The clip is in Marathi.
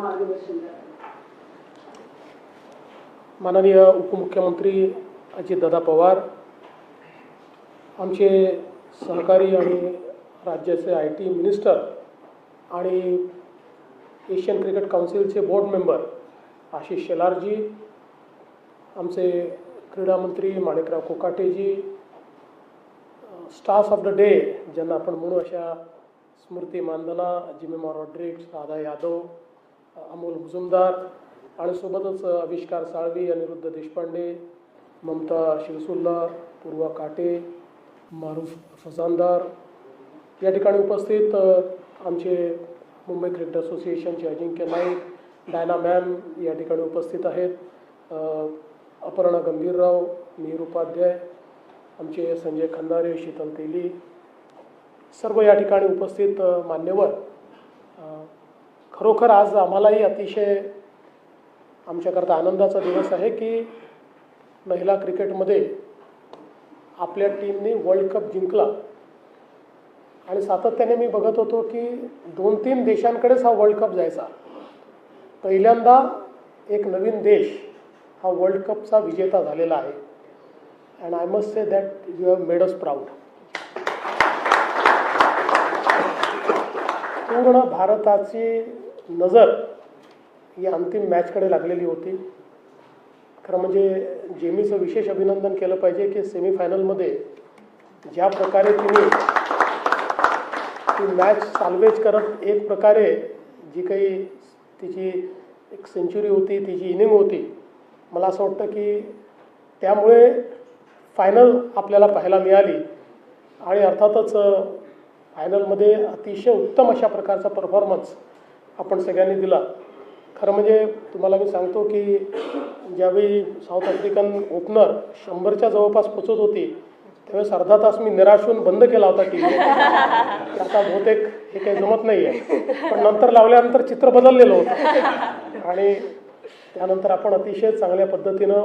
मार्गदर्शन माननीय उपमुख्यमंत्री अजितदादा पवार आमचे सहकारी आणि राज्याचे आय टी मिनिस्टर आणि एशियन क्रिकेट काउन्सिलचे बोर्ड मेंबर आशिष शेलारजी आमचे क्रीडा मंत्री Manikrao Kokateji staff of the day ज्यांना आपण म्हणू अशा स्मृती मानधना जिमेमा रॉड्रिक्स राधा यादव अमोल मुजुमदार आणि सोबतच आविष्कार साळवी अनिरुद्ध देशपांडे ममता शिरसुल्ला पूर्वा काटे मारुफ फजानदार या ठिकाणी उपस्थित आमचे मुंबई क्रिकेट असोसिएशनचे अजिंक्य नाईक डायना मॅम या ठिकाणी उपस्थित आहेत. अपर्णा गंभीरराव मिहीर उपाध्याय आमचे संजय खंदारे शीतल तेली. सर्व या ठिकाणी उपस्थित मान्यवर खरोखर आज आम्हालाही अतिशय आमच्याकरता आनंदाचा दिवस आहे की महिला क्रिकेटमध्ये आपल्या टीमने वर्ल्ड कप जिंकला. आणि सातत्याने मी बघत होतो की दोन तीन देशांकडेच हा वर्ल्ड कप जायचा. पहिल्यांदा एक नवीन देश हा वर्ल्ड कपचा विजेता झालेला आहे. And I must say that you have made us proud पूर्ण भारताची नजर ही अंतिम मॅचकडे लागलेली होती. खरं म्हणजे जेमीचं विशेष अभिनंदन केलं पाहिजे की सेमीफायनलमध्ये ज्या प्रकारे तिने ती मॅच साल्वेज करत एक प्रकारे जी काही तिची एक सेंचुरी होती तिची इनिंग होती मला असं वाटतं की त्यामुळे फायनल आपल्याला पाहायला मिळाली. आणि अर्थातच फायनलमध्ये अतिशय उत्तम अशा प्रकारचा परफॉर्मन्स आपण सगळ्यांनी दिला. खरं म्हणजे तुम्हाला मी सांगतो की ज्यावेळी साऊथ आफ्रिकन ओपनर शंभरच्या जवळपास पोचत होती त्यावेळेस अर्धा तास मी निराश होऊन बंद केला होता टी व्ही आता बहुतेक हे काही जमत नाही आहे पण नंतर लावल्यानंतर चित्र बदललेलं होतं. आणि त्यानंतर आपण अतिशय चांगल्या पद्धतीनं